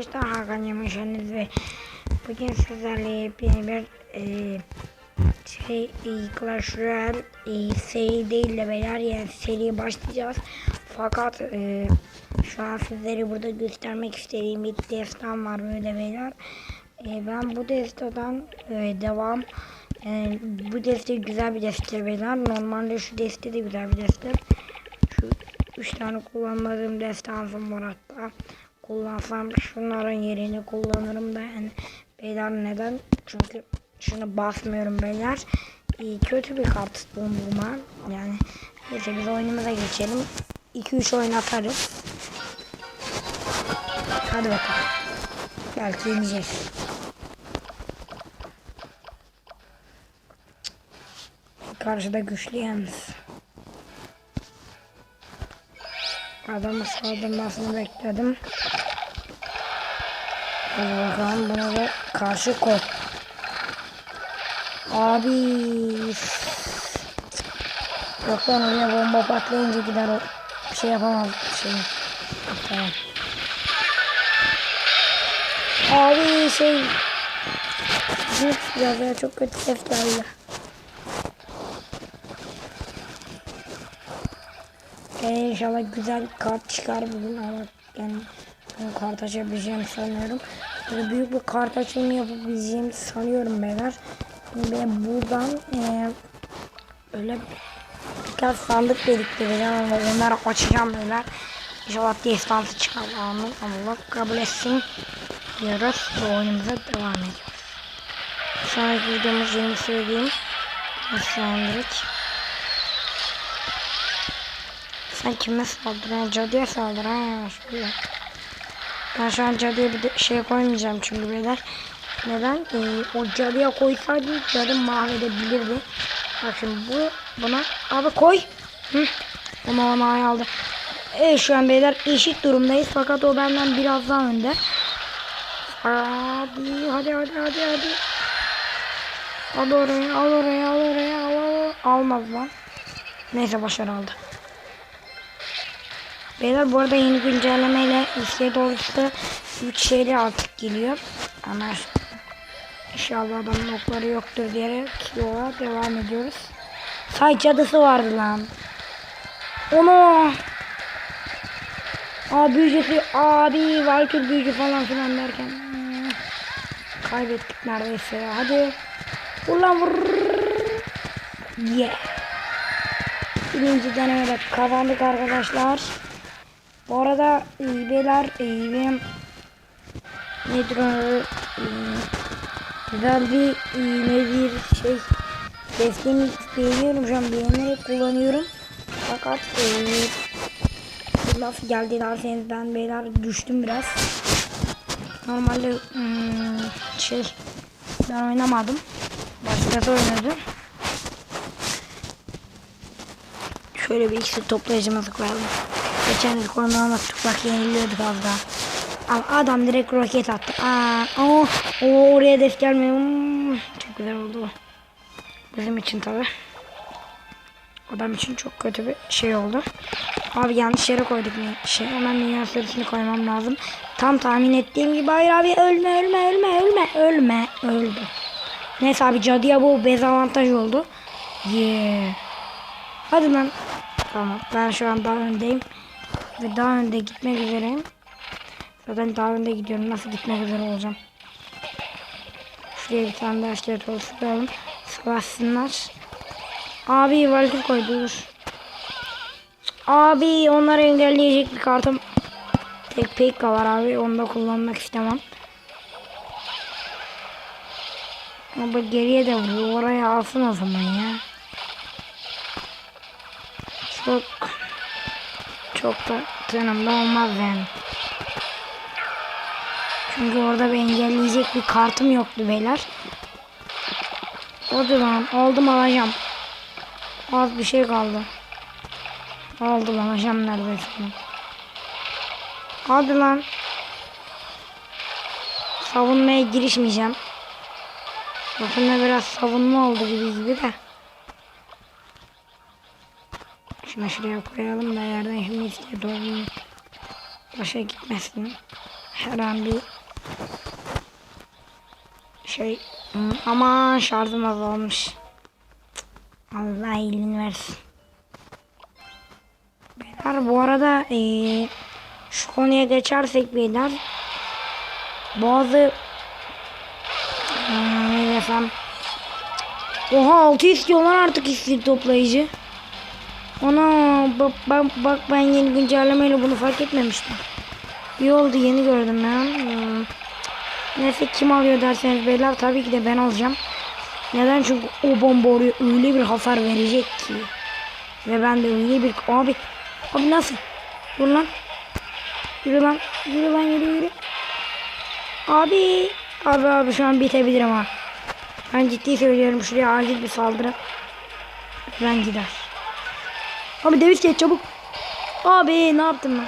arkadaşlar Hakan Yamaşanız ve bugün sizlerle yepyeni bir e, şey e, Clash Royale e, seri değil de beyler yani seriye başlayacağız. Fakat e, şu an sizlere burada göstermek istediğim bir destan var böyle beyler. E, ben bu destadan e, devam e, bu deste güzel bir deste beyler. Normalde şu deste de güzel bir deste. Şu üç tane kullanmadığım destansım var hatta. Kullansam şunların yerini kullanırım da yani beyler neden? Çünkü şunu basmıyorum beyler. İyi, kötü bir kart bulma. Yani neyse biz oyunumuza geçelim. 2-3 oyun atarız. Hadi bakalım. Belki yeneceğiz. Karşıda güçlü yalnız. Adamı saldırmasını bekledim. Hadi bakalım buna da karşı koy. Abi. Yok lan oraya bomba patlayınca gider o. Bir şey yapamaz. Bir şey. Tamam. Abi şey. Ya çok kötü geldi. Ee, inşallah güzel kart çıkar bugün ama yani ben kart açabileceğimi sanıyorum. Böyle büyük bir kart açılımı yapabileceğimi sanıyorum beyler. Ben buradan e, öyle birkaç sandık biriktireceğim ama onları açacağım beyler. İnşallah destansı çıkar anı Allah kabul etsin diyoruz ve oyunumuza devam ediyoruz. Sonraki videomuz yeni söyleyeyim. Nasıl andırıç? Sen kime saldıran? Cadıya saldıran. Şöyle. Ben şu an cadıya bir şey koymayacağım çünkü beyler. Neden? Ee, o cadıya koysaydım cadı mahvedebilirdi. Bak şimdi bu buna abi koy. Hı. Onu ona aldı. Evet şu an beyler eşit durumdayız fakat o benden biraz daha önde. Abi hadi hadi hadi hadi. Al oraya al oraya al oraya al, al. Almaz lan. Neyse başarı aldı. Beyler bu arada yeni güncellemeyle listeye doğrusu 3 şeyler artık geliyor. Ama inşallah adamın okları yoktur diyerek yola devam ediyoruz. Say cadısı vardı lan. Onu Abi büyücüsü abi Valkür büyücü falan filan derken hmm, kaybettik neredeyse ya. Hadi vur lan vur. Bu arada e, beyler e, benim nedir o e, güzel bir e, nedir şey desteğini beğeniyorum şu an beğenerek kullanıyorum. Fakat e, nasıl geldi derseniz ben beyler düştüm biraz. Normalde hmm, şey ben oynamadım. Başkası oynadı. Şöyle bir ikisi toplayıcımızı koyalım. Geçen yıl korona attık bak yeniliyorduk az adam direkt roket attı. Aa, o, o oraya hedef gelmiyor. Hmm, çok güzel oldu. Bizim için tabi. Adam için çok kötü bir şey oldu. Abi yanlış yere koyduk. Şey, hemen dünya sırasını koymam lazım. Tam tahmin ettiğim gibi hayır abi ölme ölme ölme ölme ölme öldü. Neyse abi cadıya bu dezavantaj oldu. Yeah. Hadi lan. Tamam ben şu an daha öndeyim. Ve daha önde gitmek üzereyim. Zaten daha önde gidiyorum. Nasıl gitmek üzere olacağım. Şuraya bir tane daha işte oluşturalım. Savaşsınlar. Abi Valkyrie koy dur. Abi onları engelleyecek bir kartım. Tek pekka var abi. Onu da kullanmak istemem. Ama geriye de vuruyor. Oraya alsın o zaman ya. Çok da yanımda olmaz yani. Çünkü orada bir engelleyecek bir kartım yoktu beyler. Hadi lan aldım alacağım. Az bir şey kaldı. Aldım alacağım neredeyse. Hadi lan. Savunmaya girişmeyeceğim. Bakın biraz savunma oldu gibi gibi de. Şunu şuraya koyalım da yerden şimdi istiyor doğru başa gitmesin. her an bir şey Hı, aman şarjım azalmış. Allah iyiliğini versin. Beyler bu arada eee, şu konuya geçersek beyler bazı Hmm, ne desem Oha 6 istiyorlar artık istek toplayıcı. Ana bak, bak, bak ben yeni güncellemeyle bunu fark etmemiştim. İyi oldu yeni gördüm ya. Hmm. Neyse kim alıyor derseniz beyler tabii ki de ben alacağım. Neden? Çünkü o bomba oraya öyle bir hasar verecek ki. Ve ben de öyle bir... Abi, abi nasıl? Dur lan. Yürü lan. Yürü lan yürü yürü. Abi. Abi abi şu an bitebilirim ha. Ben ciddi söylüyorum şuraya acil bir saldırı. Ben gider. Abi David geç çabuk. Abi ne yaptım ben?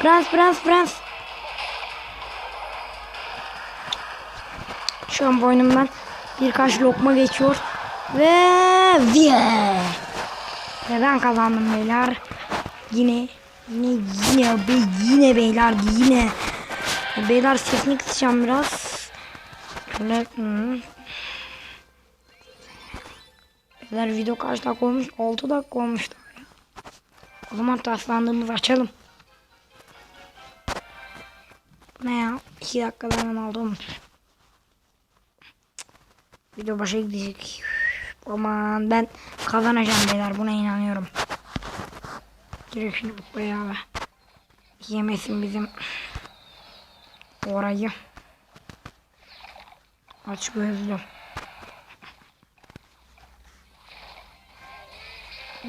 Prens prens prens. Şu an boynumdan birkaç lokma geçiyor. Ve viye. Ve ben kazandım beyler. Yine yine yine be, yine beyler yine. Beyler sesini kısacağım biraz. Şöyle hmm. Beyler video kaç dakika olmuş? 6 dakika olmuş. daha ya. O zaman taslandığımızı açalım. Ne ya? 2 dakikada hemen aldım. Video başa gidecek. Aman ben kazanacağım beyler buna inanıyorum. Direkt şimdi bayağı yemesin bizim orayı. Aç gözlü.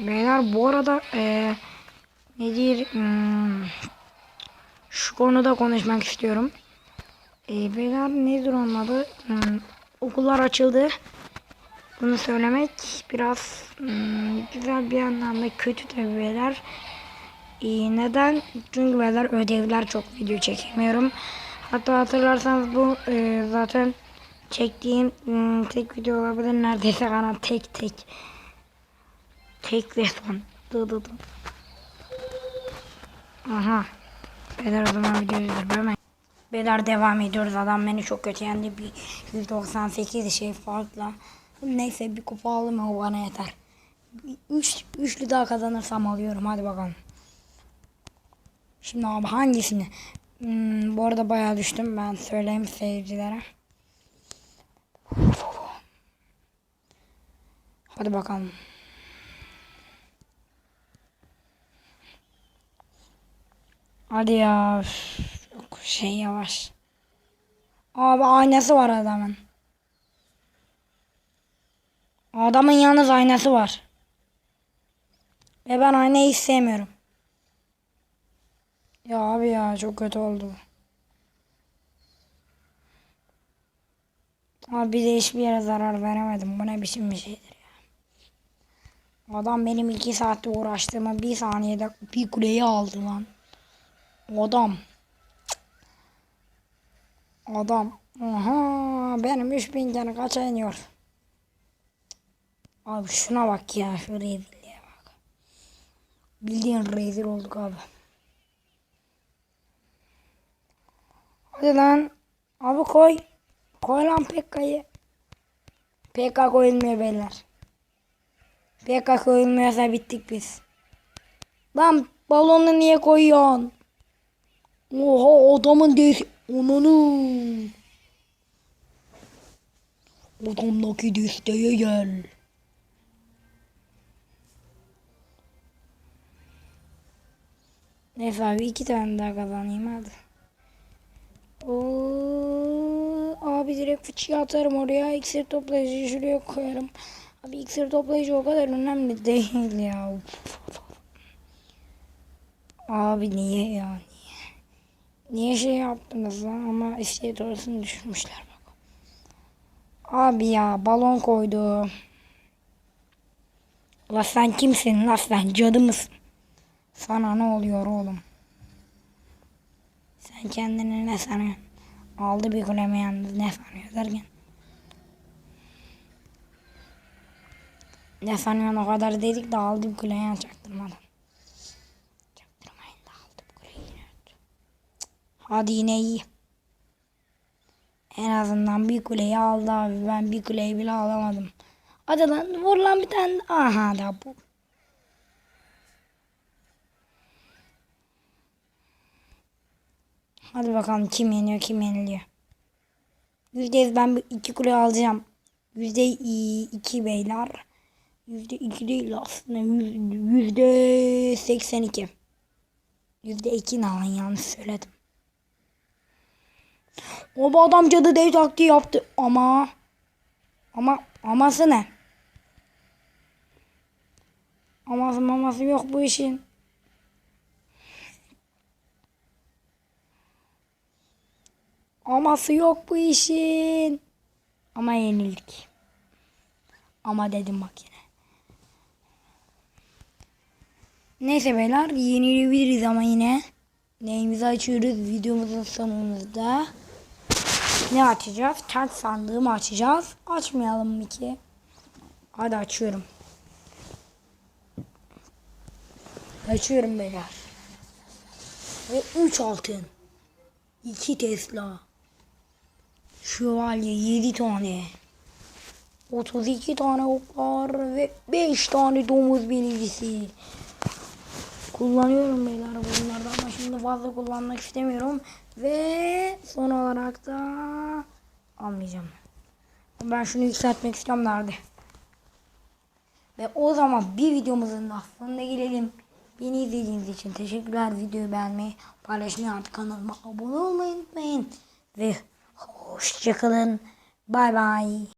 Beyler bu arada eee nedir hmm, şu konuda konuşmak istiyorum. Eee beyler nedir onun adı? Hmm, okullar açıldı. Bunu söylemek biraz hmm, güzel bir anlamda kötü tabii beyler. Ee, neden? Çünkü beyler ödevler çok video çekemiyorum. Hatta hatırlarsanız bu e, zaten çektiğim hmm, tek video olabilir neredeyse kanal tek tek. Tek ve son. Dı dı dı. Aha. Beyler o zaman videoyu durdurum. Beyler devam ediyoruz. Adam beni çok kötü yendi. Bir 198 şey farkla. Neyse bir kupa aldım o bana yeter. Üç, üçlü daha kazanırsam alıyorum. Hadi bakalım. Şimdi abi hangisini? Hmm, bu arada bayağı düştüm. Ben söyleyeyim seyircilere. Hadi bakalım. Hadi ya. şey yavaş. Abi aynası var adamın. Adamın yalnız aynası var. Ve ben aynayı hiç sevmiyorum. Ya abi ya çok kötü oldu. Abi de hiçbir yere zarar veremedim. Bu ne biçim bir şeydir ya. Adam benim iki saatte uğraştığımı bir saniyede bir kuleyi aldı lan. Adam. Adam. Aha benim 3000 tane kaça iniyor. Abi şuna bak ya şu rezilliğe bak. Bildiğin rezil olduk abi. Hadi lan. Abi koy. Koy lan Pekka'yı. Pekka koyulmuyor beyler. Pekka koyulmuyorsa bittik biz. Lan balonu niye koyuyorsun? Oha adamın desi... Onunu. Adamdaki desteğe gel. Neyse abi iki tane daha kazanayım hadi. Oo, abi direkt fıçıyı atarım oraya. İksir toplayıcıyı şuraya koyarım. Abi iksir toplayıcı o kadar önemli değil ya. Abi niye ya niye? Şey yaptınız lan ama işte doğrusunu düşürmüşler bak. Abi ya balon koydu. La sen kimsin la sen cadı mısın? Sana ne oluyor oğlum? Sen kendini ne sanıyorsun? Aldı bir kuleme ne sanıyor derken. Ne sanıyorsun o kadar dedik de aldı bir kuleye çaktırmadan. Çaktırmayın da aldı bir kuleyi. Cık, Hadi yine iyi. En azından bir kuleyi aldı abi. Ben bir kuleyi bile alamadım. Hadi lan vur lan bir tane. Aha da bu. Hadi bakalım kim yeniyor kim yeniliyor. Yüzde yüz ben bir iki kule alacağım. Yüzde i- iki beyler. Yüzde iki değil aslında. Yüz- Yüzde seksen iki. Yüzde iki ne lan yanlış söyledim. O bu adam cadı dev taktiği yaptı ama ama aması ne? Aması maması yok bu işin. Aması yok bu işin. Ama yenildik. Ama dedim bak yine. Neyse beyler yenilebiliriz ama yine. Neyimizi açıyoruz videomuzun sonunda. Ne açacağız? Ters sandığı mı açacağız? Açmayalım mı ki? Hadi açıyorum. Açıyorum beyler. Ve 3 altın. 2 Tesla. Şövalye 7 tane. 32 tane oklar ve 5 tane domuz binicisi. Kullanıyorum beyler bunlardan ama şimdi fazla kullanmak istemiyorum. Ve son olarak da almayacağım. Ben şunu yükseltmek istiyorum nerede? Ve o zaman bir videomuzun sonuna gelelim. Beni izlediğiniz için teşekkürler. Videoyu beğenmeyi, paylaşmayı, artık kanalıma abone olmayı unutmayın. Ve hoşçakalın. Bay bay.